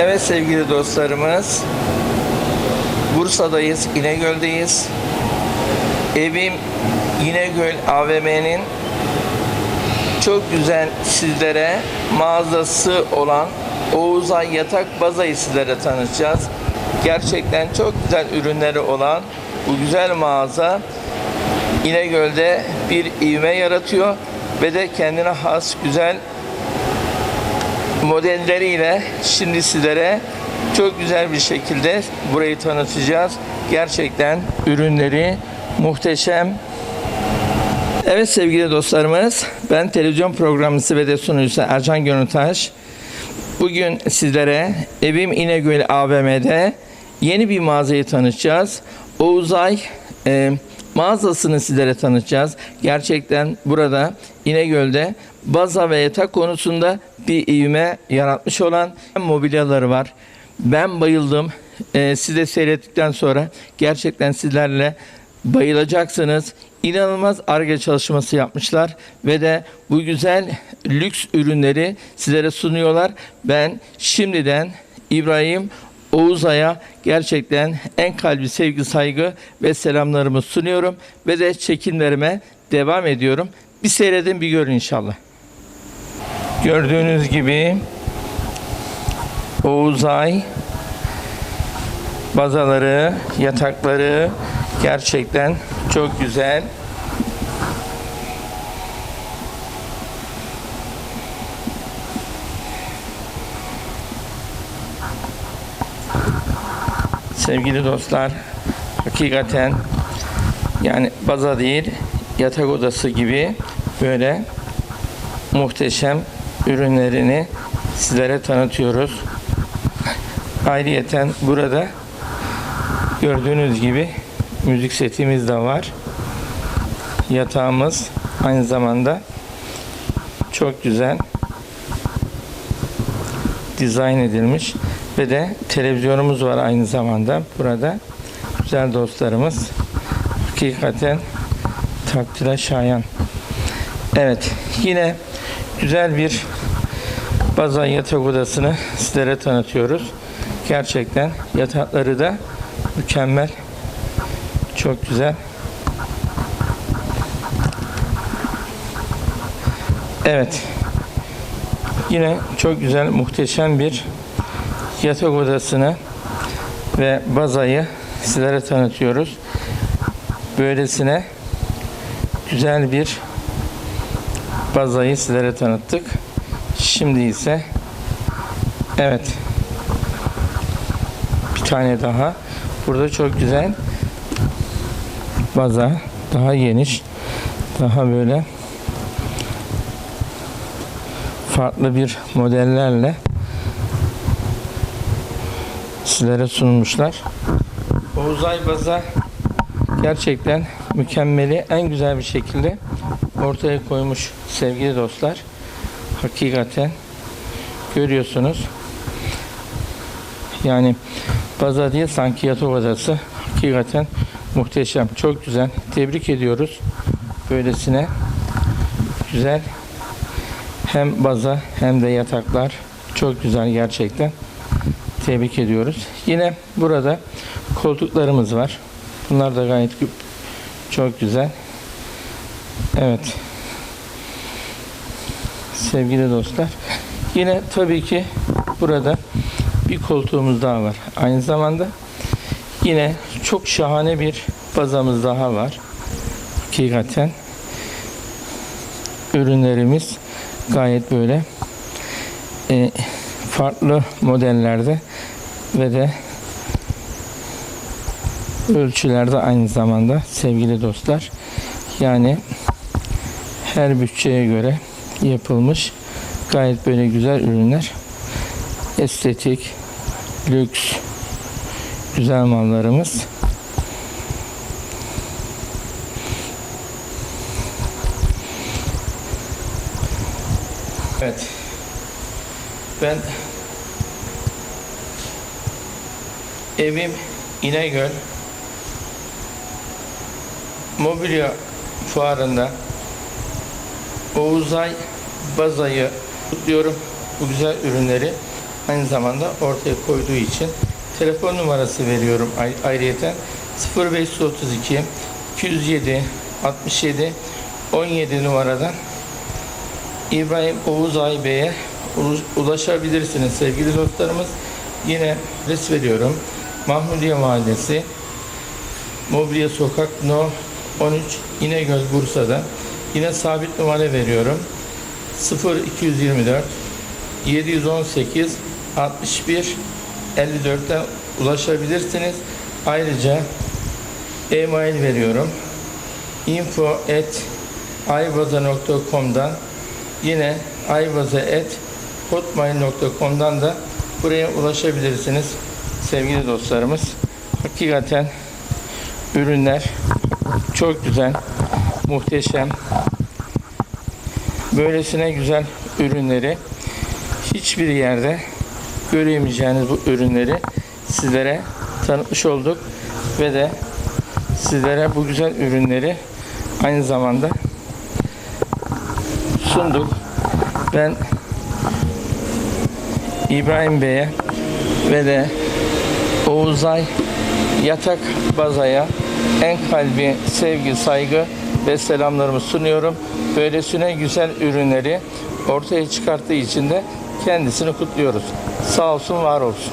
Evet sevgili dostlarımız. Bursa'dayız, İnegöl'deyiz. Evim İnegöl AVM'nin çok güzel sizlere mağazası olan Oğuzay Yatak Bazayı sizlere tanıtacağız. Gerçekten çok güzel ürünleri olan bu güzel mağaza İnegöl'de bir ivme yaratıyor ve de kendine has güzel modelleriyle şimdi sizlere çok güzel bir şekilde burayı tanıtacağız. Gerçekten ürünleri muhteşem. Evet sevgili dostlarımız, ben televizyon programcısı ve de sunucusu Ercan Gönültaş. Bugün sizlere Evim İnegöl AVM'de yeni bir mağazayı tanıtacağız. Oğuzay e, mağazasını sizlere tanıtacağız. Gerçekten burada İnegöl'de baza ve yatak konusunda bir ivme yaratmış olan mobilyaları var. Ben bayıldım. E, siz de seyrettikten sonra gerçekten sizlerle bayılacaksınız. İnanılmaz arge çalışması yapmışlar ve de bu güzel lüks ürünleri sizlere sunuyorlar. Ben şimdiden İbrahim Oğuzay'a gerçekten en kalbi sevgi, saygı ve selamlarımı sunuyorum ve de çekimlerime devam ediyorum. Bir seyredin, bir görün inşallah. Gördüğünüz gibi Oğuzay bazaları, yatakları gerçekten çok güzel. Sevgili dostlar, hakikaten yani baza değil, yatak odası gibi böyle muhteşem ürünlerini sizlere tanıtıyoruz. Ayrıyeten burada gördüğünüz gibi müzik setimiz de var. Yatağımız aynı zamanda çok güzel dizayn edilmiş ve de televizyonumuz var aynı zamanda burada. Güzel dostlarımız hakikaten takdire şayan. Evet yine güzel bir baza yatak odasını sizlere tanıtıyoruz. Gerçekten yatakları da mükemmel. Çok güzel. Evet. Yine çok güzel, muhteşem bir yatak odasını ve bazayı sizlere tanıtıyoruz. Böylesine güzel bir bazayı sizlere tanıttık. Şimdi ise evet bir tane daha. Burada çok güzel baza, daha geniş, daha böyle farklı bir modellerle sizlere sunmuşlar. Oğuzay baza gerçekten mükemmeli en güzel bir şekilde ortaya koymuş sevgili dostlar. Hakikaten görüyorsunuz. Yani baza değil sanki yatak odası. Hakikaten muhteşem. Çok güzel. Tebrik ediyoruz. Böylesine güzel hem baza hem de yataklar çok güzel gerçekten. Tebrik ediyoruz. Yine burada koltuklarımız var. Bunlar da gayet çok güzel. Evet. Sevgili dostlar. Yine tabii ki burada bir koltuğumuz daha var. Aynı zamanda yine çok şahane bir bazamız daha var. Hakikaten ürünlerimiz gayet böyle e, farklı modellerde ve de ölçülerde aynı zamanda sevgili dostlar. Yani her bütçeye göre yapılmış gayet böyle güzel ürünler. Estetik, lüks, güzel mallarımız. Evet. Ben evim İnegöl mobilya fuarında Oğuzay Bazayı kutluyorum bu güzel ürünleri. aynı zamanda ortaya koyduğu için telefon numarası veriyorum ay- ayrıyeten 0532 207 67 17 numaradan İbrahim Oğuz Ay Bey'e ulu- ulaşabilirsiniz sevgili dostlarımız. Yine adres veriyorum. Mahmudiye Mahallesi, Mobilya Sokak No 13 İnegöl Bursa'da. Yine sabit numara veriyorum. 0224 718 61 54'ten ulaşabilirsiniz. Ayrıca e-mail veriyorum. info at ayvaza.com'dan yine ayvaza at hotmail.com'dan da buraya ulaşabilirsiniz sevgili dostlarımız. Hakikaten ürünler çok güzel, muhteşem. Böylesine güzel ürünleri hiçbir yerde göremeyeceğiniz bu ürünleri sizlere tanıtmış olduk ve de sizlere bu güzel ürünleri aynı zamanda sunduk. Ben İbrahim Bey'e ve de Oğuzay Yatak Baza'ya en kalbi sevgi, saygı ve selamlarımı sunuyorum. Böylesine güzel ürünleri ortaya çıkarttığı için de kendisini kutluyoruz. Sağ olsun, var olsun.